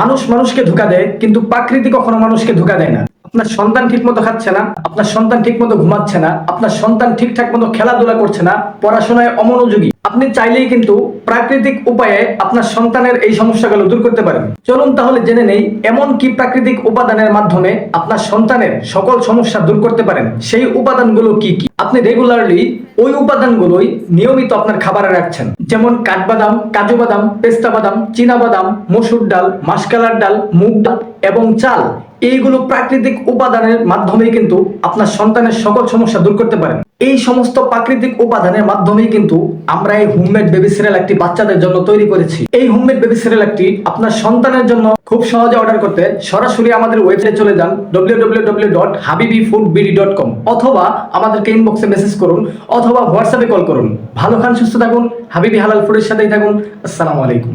মানুষ মানুষকে ধোকা দেয়, কিন্তু প্রাকৃতি কখনো মানুষকে ধোকা দেয় না। আপনার সন্তান ঠিক মতো খাচ্ছে না, আপনার সন্তান ঠিক মতো ঘুমাচ্ছে না, আপনার সন্তান ঠিকঠাক মতো খেলাধুলা করছে না, পড়াশোনায় অমনোযোগী। আপনি চাইলেই কিন্তু প্রাকৃতিক উপায়ে আপনার সন্তানের এই সমস্যাগুলো দূর করতে পারেন। চলুন তাহলে জেনে নেই, এমন কি প্রাকৃতিক উপাদানের মাধ্যমে আপনার সন্তানের সকল সমস্যা দূর করতে পারেন? সেই উপাদানগুলো কি কি? আপনি রেগুলারলি ওই উপাদানগুলোই নিয়মিত আপনার খাবারে রাখছেন। যেমন কাঠবাদাম, কাজু বাদাম, পেস্তা বাদাম, চীনা বাদাম, মসুর ডাল, মাসকালার ডাল, মুগ ডাল এবং চাল। এইগুলো প্রাকৃতিক উপাদানের মাধ্যমেই কিন্তু আপনার সন্তানের সকল সমস্যা দূর করতে পারেন। এই সমস্ত প্রাকৃতিক উপাদানের মাধ্যমেই কিন্তু আমরা এই হোমমেড বেবি সিরিয়াল একটি বাচ্চাদের জন্য তৈরি করেছি। এই হোমমেড বেবি সিরিয়াল একটি আপনার সন্তানের জন্য খুব সহজে অর্ডার করতে সরাসরি আমাদের ওয়েবসাইটে চলে যান www.habibifoodbd.com অথবা আমাদেরকে ইনবক্সে মেসেজ করুন অথবা হোয়াটসঅ্যাপে কল করুন। ভালো খান, সুস্থ থাকুন, হাবিবি হালাল ফুডের সাথেই থাকুন। আসসালামু আলাইকুম।